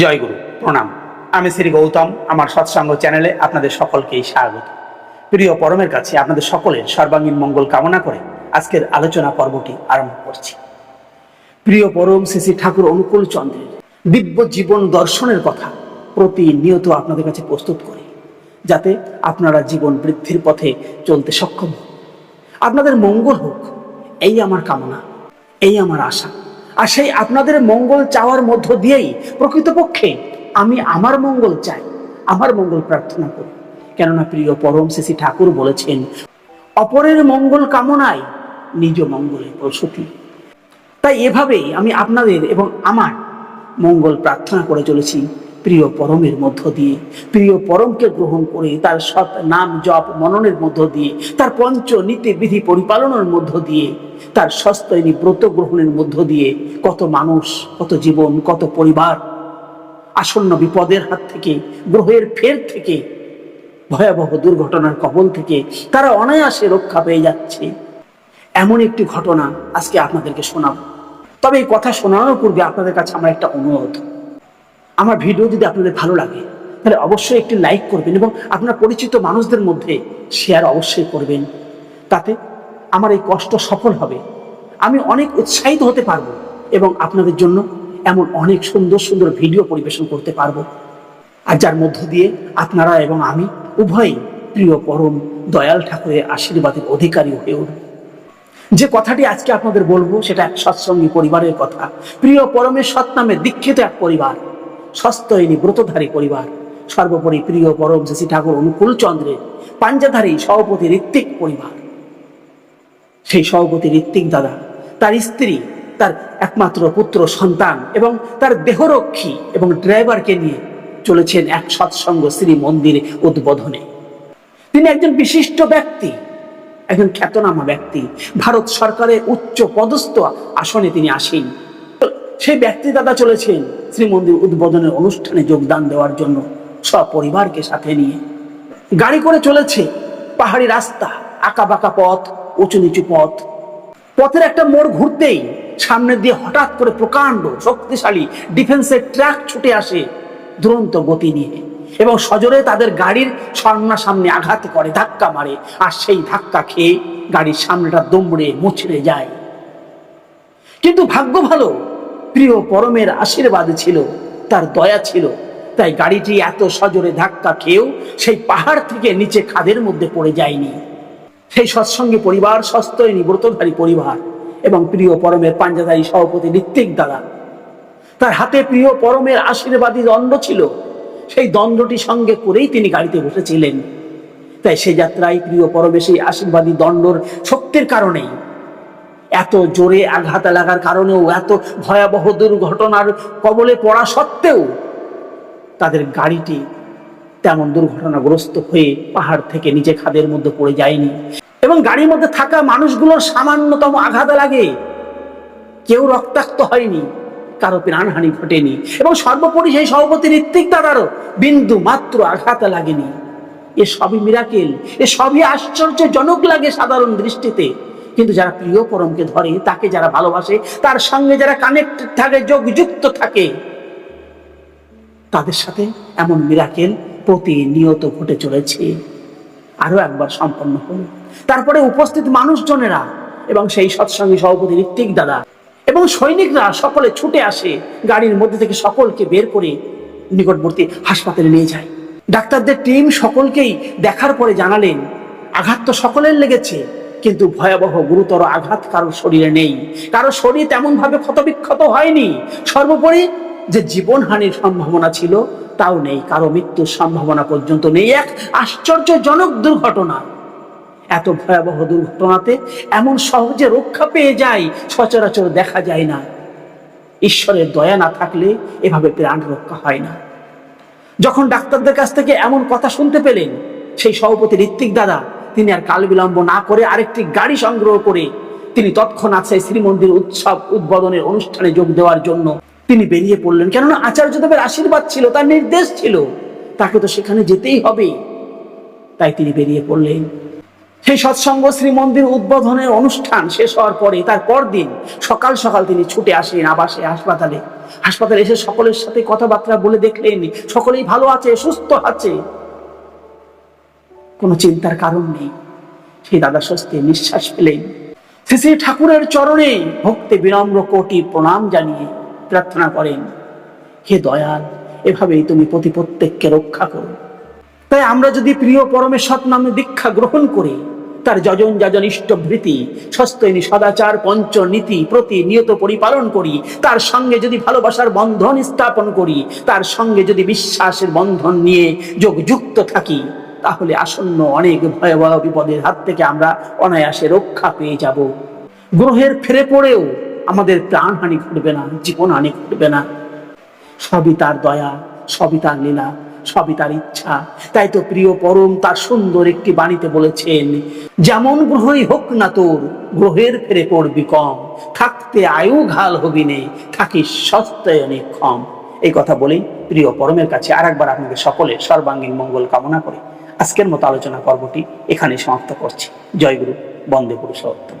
জয় গুরু প্রণাম। আমি শ্রী গৌতম, আমার সৎসঙ্গ চ্যানেলে আপনাদের সকলকেই স্বাগত। প্রিয় পরমের কাছে আপনাদের সকলের সর্বাঙ্গীন মঙ্গল কামনা করে আজকের আলোচনা পর্বটি আরম্ভ করছি। প্রিয় পরম শ্রী শ্রী ঠাকুর অনুকূল চন্দ্রের দিব্য জীবন দর্শনের কথা প্রতিনিয়ত আপনাদের কাছে প্রস্তুত করি, যাতে আপনারা জীবন বৃদ্ধির পথে চলতে সক্ষম হন। আপনাদের মঙ্গল হোক, এই আমার কামনা, এই আমার আশা। আর সেই আপনাদের মঙ্গল চাওয়ার মধ্য দিয়েই প্রকৃতপক্ষে আমি আমার মঙ্গল চাই, আমার মঙ্গল প্রার্থনা করি। কেননা প্রিয় পরম শ্রী ঠাকুর বলেছেন, অপরের মঙ্গল কামনায় নিজ মঙ্গলের প্রসূতি। তাই এভাবেই আমি আপনাদের এবং আমার মঙ্গল প্রার্থনা করে চলেছি। প্রিয় পরমের মধ্য দিয়ে, প্রিয় পরমকে গ্রহণ করে তার সৎ নাম জপ মননের মধ্য দিয়ে, তার পঞ্চ নীতি বিধি পরিপালনের মধ্য দিয়ে, তার সস্তৈনী ব্রত গ্রহণের মধ্য দিয়ে কত মানুষ, কত জীবন, কত পরিবার আসন্ন বিপদের হাত থেকে, গ্রহের ফের থেকে, ভয়াবহ দুর্ঘটনার কবল থেকে তারা অনায়াসে রক্ষা পেয়ে যাচ্ছে। এমন একটি ঘটনা আজকে আপনাদেরকে শোনাব। তবে এই কথা শোনানোর পূর্বে আপনাদের কাছে আমার একটা অনুরোধ। আমার ভিডিও যদি আপনাদের ভালো লাগে, তাহলে অবশ্যই একটি লাইক করবেন এবং আপনার পরিচিত মানুষদের মধ্যে শেয়ার অবশ্যই করবেন। তাতে আমার এই কষ্ট সফল হবে। আমি অনেক উৎসাহিত হতে পারব এবং আপনাদের জন্য এমন অনেক সুন্দর সুন্দর ভিডিও পরিবেশন করতে পারব। আর যার মধ্য দিয়ে আপনারা এবং আমি উভয়ই প্রিয়, পরম, দয়াল ঠাকুরের আশীর্বাদের অধিকারী হয়ে উঠব। যে কথাটি আজকে আপনাদের বলব, সেটা এক সৎসঙ্গী পরিবারের কথা। প্রিয়, পরমের সৎ নামে দীক্ষিত এক পরিবার। সস্তয়নী ব্রতধারী পরিবার। সর্বোপরি প্রিয় পরম শ্রী ঠাকুর অনুকূল চন্দ্রের পাঞ্জাধারী সভাপতি ঋত্বিক পরিবার। সেই সভাপতি ঋত্বিক দাদা, তার স্ত্রী, তার একমাত্র পুত্র সন্তান এবং তার দেহরক্ষী এবং ড্রাইভারকে নিয়ে চলেছেন এক সৎসঙ্গ শ্রী মন্দির উদ্বোধনে। তিনি একজন বিশিষ্ট ব্যক্তি, একজন খ্যাতনামা ব্যক্তি। ভারত সরকারের উচ্চ পদস্থ আসনে তিনি আসেন। সেই ব্যক্তি দাদা চলেছেন শ্রীমন্দির উদ্বোধনের অনুষ্ঠানে যোগদান দেওয়ার জন্য সপরিবারকে সাথে নিয়ে। গাড়ি করে চলেছে পাহাড়ি রাস্তা আঁকা বাঁকা পথ, উঁচু নিচু পথ। পথের একটা মোড় ঘুরতেই সামনে দিয়ে হঠাৎ করে প্রকাণ্ড শক্তিশালী ডিফেন্সের ট্রাক ছুটে আসে দুরন্ত গতি নিয়ে এবং সজোরে তাদের গাড়ির সামনা সামনে আঘাত করে, ধাক্কা মারে আর সেই ধাক্কা খেয়ে গাড়ির সামনেটা দমড়ে মুচড়ে যায়। কিন্তু ভাগ্য ভালো প্রিয় পরমের আশীর্বাদ ছিল, তার দয়া ছিল। তাই গাড়িটি এত সজোরে ধাক্কা খেয়েও সেই পাহাড় থেকে নিচে খাদের মধ্যে পড়ে যায়নি। সেই সৎসঙ্গী পরিবার সস্তয়নী ব্রতধারী পরিবার এবং প্রিয় পরমের পাঞ্জাদারী সভাপতি ঋত্বিক দাদা, তার হাতে প্রিয় পরমের আশীর্বাদী দণ্ড ছিল। সেই দণ্ডটি সঙ্গে করেই তিনি গাড়িতে বসেছিলেন। তাই সে যাত্রায় প্রিয় পরমে সেই আশীর্বাদী দণ্ডর শক্তির কারণেই এত জোরে আঘাত লাগার কারণেও, এত ভয়াবহ দুর্ঘটনার কবলে পড়া সত্ত্বেও তাদের গাড়িটি তেমন দুর্ঘটনাগ্রস্ত হয়ে পাহাড় থেকে নিচে খাদের মধ্যে পড়ে যায়নি। এবং গাড়ির মধ্যে থাকা মানুষগুলোর সামান্যতম আঘাত লাগে। কেউ রক্তাক্ত হয়নি, কারও প্রাণহানি ঘটেনি এবং সর্বোপরি সেই সভাপতি ঋত্বিক দাদারও বিন্দু মাত্র আঘাত লাগেনি। এ সবই মিরাকেল এ সবই আশ্চর্যজনক লাগে সাধারণ দৃষ্টিতে। কিন্তু যারা প্রিয় পরমকে ধরে, তাকে যারা ভালোবাসে, তার সঙ্গে যারা কানেক্টেড থাকে, যোগযুক্ত থাকে, তাদের সাথে এমন মিরাকেল প্রতিনিয়ত ঘটে চলেছে। আরও একবার সম্পন্ন হল তারপরে উপস্থিত মানুষজনেরা এবং সেই সৎসঙ্গী সভাপতি ঋত্বিক দাদা এবং সৈনিকরা সকলে ছুটে আসে, গাড়ির মধ্যে থেকে সকলকে বের করে নিকটবর্তী হাসপাতালে নিয়ে যায়। ডাক্তারদের টিম সকলকেই দেখার পরে জানালেন, আঘাত তো সকলের লেগেছে কিন্তু ভয়াবহ গুরুতর আঘাত কারও শরীরে নেই। কারও শরীর তেমন ভাবে ক্ষতবিক্ষত হয়নি। সর্বোপরি যে জীবনহানির সম্ভাবনা ছিল, তাও নেই। কারও মৃত্যুর সম্ভাবনা পর্যন্ত নেই। এক আশ্চর্যজনক দুর্ঘটনা। এত ভয়াবহ দুর্ঘটনাতে এমন সহজে রক্ষা পেয়ে যায়, সচরাচর দেখা যায় না। ঈশ্বরের দয়া না থাকলে এভাবে প্রাণ রক্ষা হয় না। যখন ডাক্তারদের কাছ থেকে এমন কথা শুনতে পেলেন, সেই সভাপতি ঋত্বিক দাদা তিনি আর কাল বিলম্ব না করে আরেকটি গাড়ি সংগ্রহ করে তিনি তৎক্ষণাৎ সেই শ্রীমন্দির উৎসব উদ্বোধনের অনুষ্ঠানে যোগ দেওয়ার জন্য তিনি বেরিয়ে পড়লেন। কেননা আচার্যদেবের আশীর্বাদ ছিল, তার নির্দেশ ছিল। তাকে তো সেখানে যেতেই হবে। তাই তিনি বেরিয়ে পড়লেন। সেই সৎসঙ্গ শ্রী মন্দির উদ্বোধনের অনুষ্ঠান শেষ হওয়ার পরে তার পরদিন সকাল সকাল তিনি ছুটে আসেন আবাসে হাসপাতালে। হাসপাতালে এসে সকলের সাথে কথাবার্তা বলে দেখলেন, সকলেই ভালো আছে, সুস্থ আছে। কোনো চিন্তার কারণ নেই। সেই দাদা স্বস্তি নিঃশ্বাস পেলেন শ্রী শ্রী ঠাকুরের চরণে ভক্তি বিনম্র কোটি প্রণাম জানিয়ে প্রার্থনা করেন, হে দয়াল, এভাবেই তুমি প্রতি প্রত্যেককে রক্ষা করো। তাই আমরা যদি প্রিয় পরমের সৎ নামে দীক্ষা গ্রহণ করি, তার যজন যাজন ইষ্টভৃতি সস্তৈনী সদাচার পঞ্চ নীতি প্রতি নিয়ত পরিপালন করি, তার সঙ্গে যদি ভালোবাসার বন্ধন স্থাপন করি, তার সঙ্গে যদি বিশ্বাসের বন্ধন নিয়ে যোগযুক্ত থাকি তাহলে আসন্ন অনেক ভয়াবহ বিপদের হাত থেকে আমরা অনায়াসে রক্ষা পেয়ে যাব। গ্রহের ফিরে পড়েও আমাদের প্রাণহানি ঘটবে না জীবনহানি ঘটবে না। সবই তার দয়া, সবই তার লীলা, সবই তার ইচ্ছা। তাই তো প্রিয় পরম তার সুন্দর একটি বাণীতে বলেছেন, যেমন গ্রহই হোক না তোর, গ্রহের ফেরে পড়বি কম। থাকতে আয়ু ঘাল হবি নে, থাকিস সস্তায় অনেক ক্ষম। এই কথা বলেই প্রিয় পরমের কাছে আর একবার আপনাদের সকলের সর্বাঙ্গীন মঙ্গল কামনা করে। আজকের মতো আলোচনা পর্বটি এখানে সমাপ্ত করছি। জয়গুরু বন্দে পুরুষোত্তম।